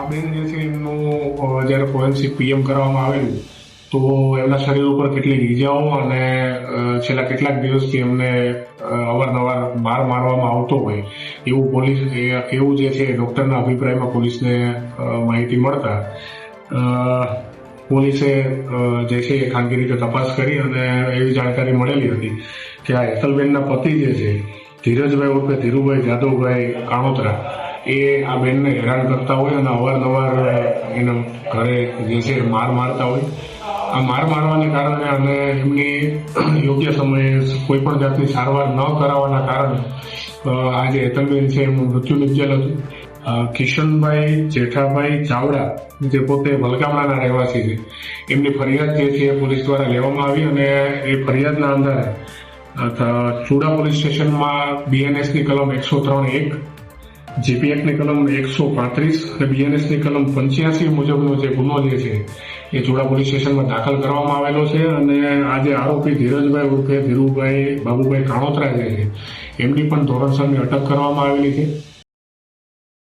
આ બેન જે છે એમનું જ્યારે ફોરેન્સિક પીએમ કરવામાં આવેલું, તો એમના શરીર ઉપર કેટલીક ઈજાઓ અને છેલ્લા કેટલાક દિવસથી એમને અવારનવાર માર મારવામાં આવતો હોય, એવું પોલીસ એવું જે છે ડૉક્ટરના અભિપ્રાયમાં પોલીસને માહિતી મળતા પોલીસે જે છે એ ખાનગી રીતે તપાસ કરી અને એવી જાણકારી મળેલી હતી કે આ હેતલબેનના પતિ જે છે, ધીરજભાઈ ઉર્ફે ધીરુભાઈ જાદવભાઈ કાણોતરા એ આ બેનને હેરાન કરતા હોય અને અવારનવાર એના ઘરે જે છે માર મારતા હોય. આ માર મારવાને કારણે અને એમની યોગ્ય સમયે કોઈ પણ જાતની સારવાર ન કરાવવાના કારણે આજે હેતલબેન છે એમનું મૃત્યુ નિપજેલ હતું. કિશનભાઈ જેઠાભાઈ ચાવડા, જે પોતે વલગામડાના રહેવાસી છે, એમની ફરિયાદ જે છે એ પોલીસ દ્વારા લેવામાં આવી અને એ ફરિયાદના આધારે ચુડા પોલીસ સ્ટેશનમાં બીએનએસની કલમ એકસો ત્રણ એક જીપીએફની કલમ એકસો પાંત્રીસ અને બીએનએસની કલમ પંચ્યાસી મુજબનો જે ગુનો જે છે, એ જોડા પોલીસ સ્ટેશનમાં દાખલ કરવામાં આવેલો છે અને આજે આરોપી ધીરજભાઈ ઉર્ફે ધીરુભાઈ બાબુભાઈ કાણોત્રા જે છે, એમની પણ ધોરણસરની અટક કરવામાં આવેલી છે.